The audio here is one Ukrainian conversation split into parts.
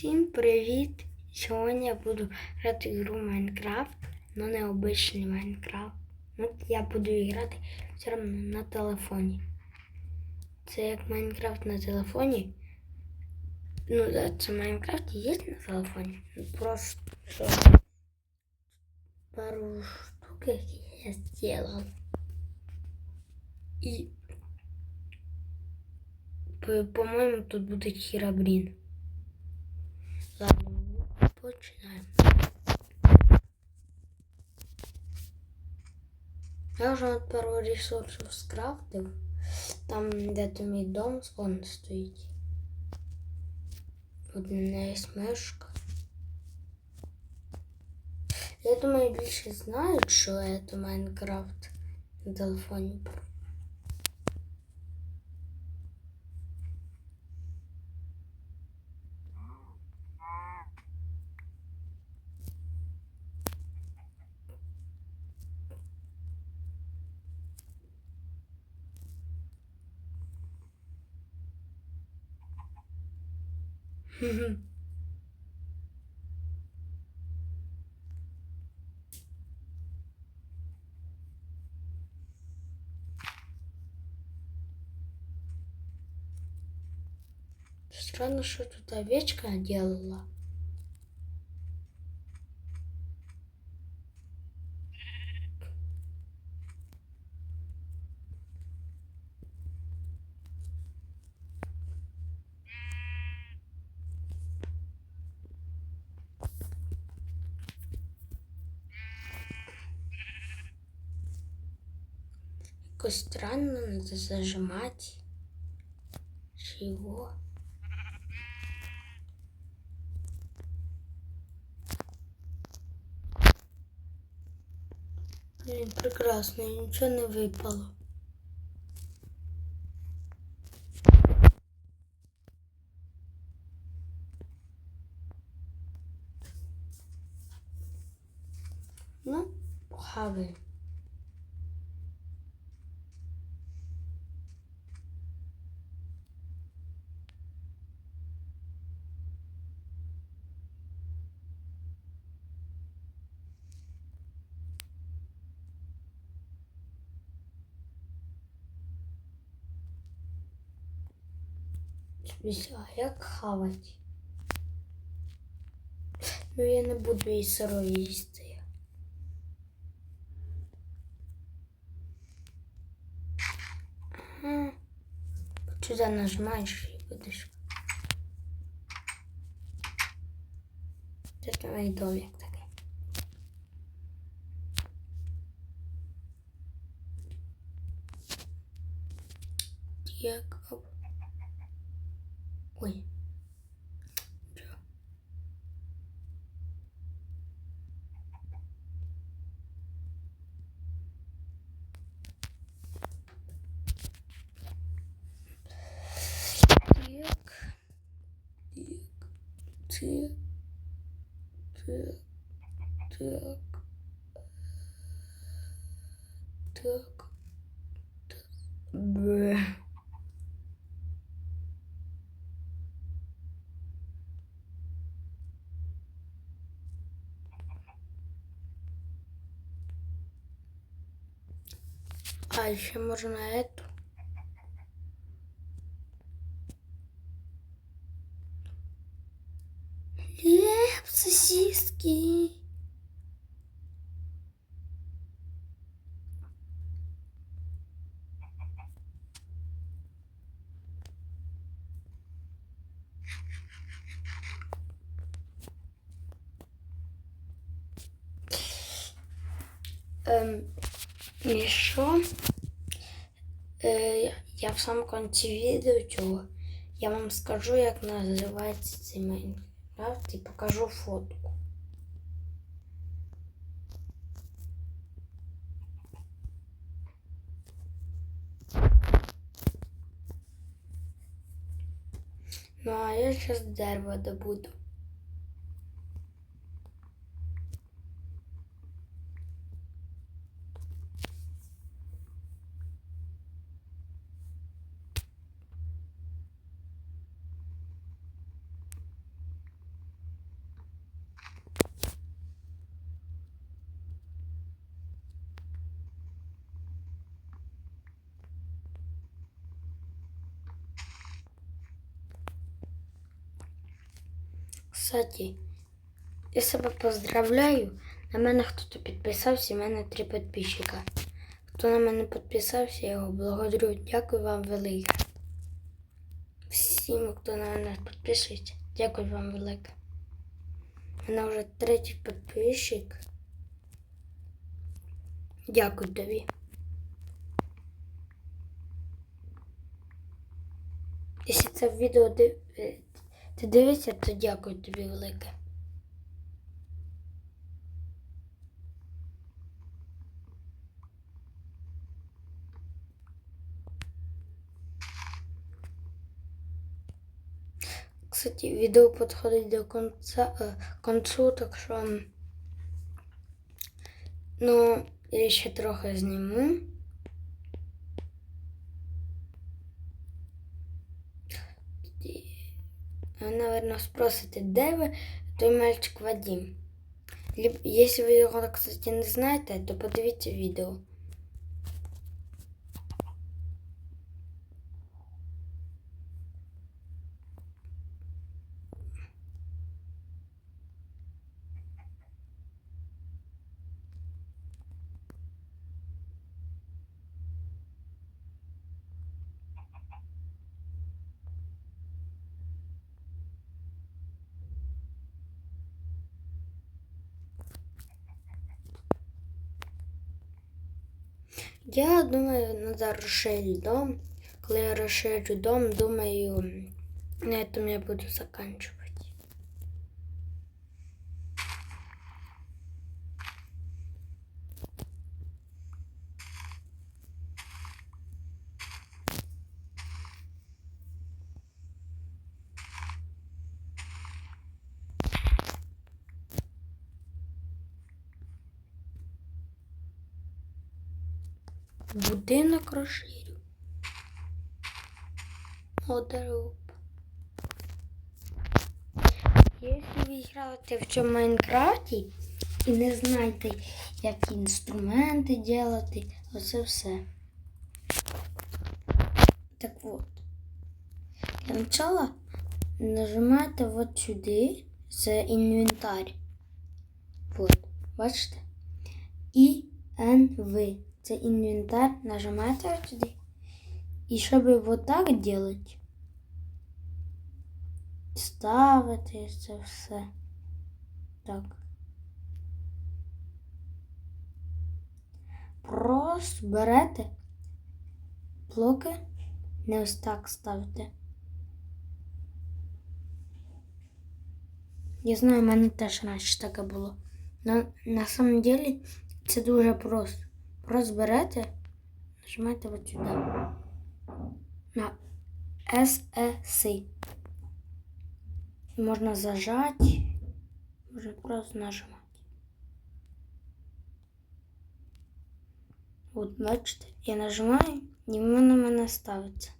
Всім привіт! Сьогодні я буду грати в гру Майнкрафт, але не обичний Майнкрафт. Ну, я буду грати все одно на телефоні. Це як Майнкрафт на телефоні. Ну, це Майнкрафт є на телефоні. Ну, Просто пару штук, я зробив. І, по- по-моєму, тут буде Хірабрін. Ладно, починаємо. Я вже от пару ресурсів скрафтив. Там, де то мій дом, он стоїть. Тут у мене є мишка. Я думаю, більше знають, що це Майнкрафт на телефоні. Странно, что тут овечка делала. Якось странно, надо зажимать. Чего? Блин, прекрасно, ничего не выпало. Ну, похавай. Дивись, А як хавать? Ну я не буду її сирою їсти. Ага. Сюди нажимаєш і будеш. Це мій домик такий. Так, оп. Ой. Так. Так. Так. Так. Так. А еще можно эту. Хлеб, сосиски. Ем, і що? Е, я в самому кінці відео цього я вам скажу, як називається цей Майнкрафт і покажу фотку. Ну, а я зараз дерево добуду. Кстати, я себе поздравляю. На мене хто-то підписався, у мене три підписчика. Хто на мене підписався, я його благодарю. Дякую вам велике. Всім, хто на мене підписується, дякую вам велике. У мене вже третій підписчик. Дякую тобі. Якщо це відео див... ти дивишся, то дякую тобі велике. Кстати, відео підходить до конца, е, концу, так що ну, я ще трохи зніму. Спросите, де ви той мальчик Вадим? Если ви його, кстати, не знаєте, то подивіться відео. Я думаю, треба розширити дом. Коли я розширю дом, думаю, на этом я буду заканчивать. Будинок розширю. Одару. Якщо ви граєте в цьому Майнкрафті і не знаєте, які інструменти робити, оце все. Так от. Для начала нажимаєте от сюди, це інвентар. Вот, бачите? І НВ. Це інвентар. Нажимаєте от сюди. І щоб вот так делать, ставити це все. Так. Просто берете блоки, не ось так ставите. Я знаю, в мене теж раніше таке було. Но на самом деле це дуже просто. Просто нажимайте от сюди. На SEC. Можна зажати, можна просто нажимати. От, бачите, я нажимаю, і воно на мене ставиться.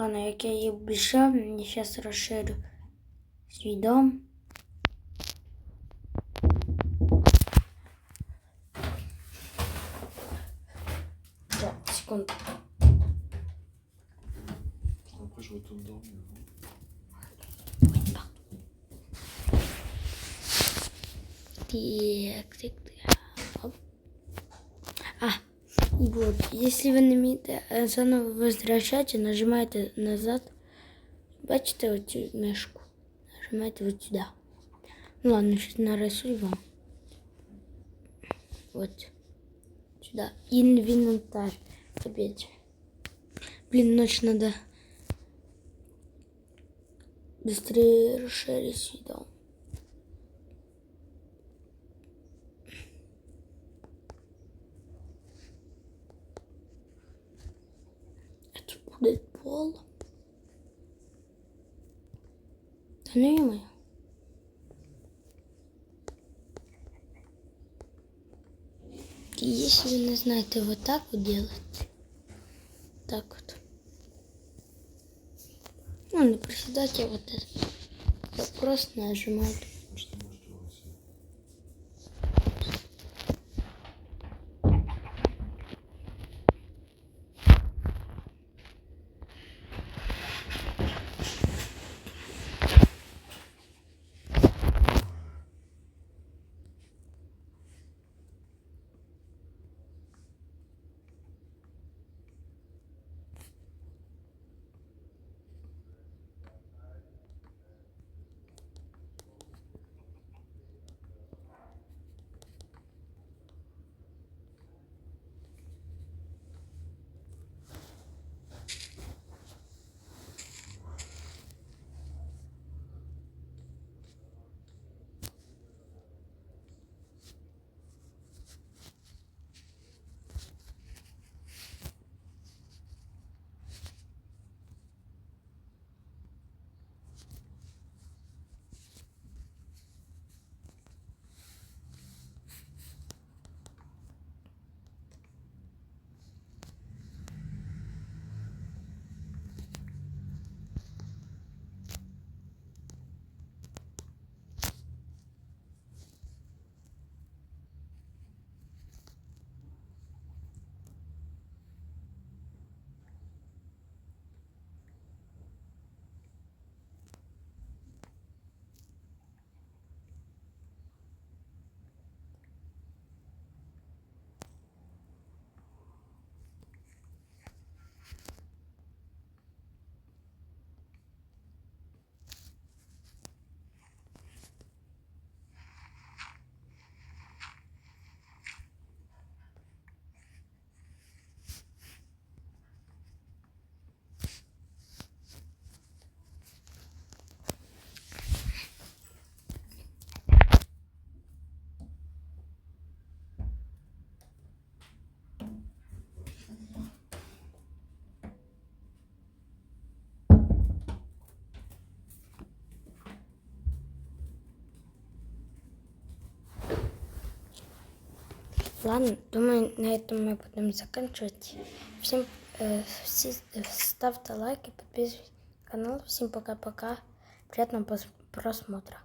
Ладно, як я і обіцяв, я зараз розширю свій дом. Так, секунду. Ну, хоч в этом доме. ну. Так, так, так. Вот, если вы не умеете е, заново возвращать, нажимаете назад. Бачите оцю мишку? Нажимаете вот сюда. Ну ладно, сейчас нарисую вам. Вот. Сюда. Инвентарь. Опять. Блин, ночь надо быстрее расширить свой дом. Это будет пол. Да не -мо. И Если вы не знаете вот так вот делать, так вот. Ну, не приседать, а вот это. Вы просто нажимаете. Ладно, думаю, на этом мы будем заканчивать. Всем э, э, ставьте лайки, подписывайтесь на канал. Всем пока-пока. Приятного просмотра.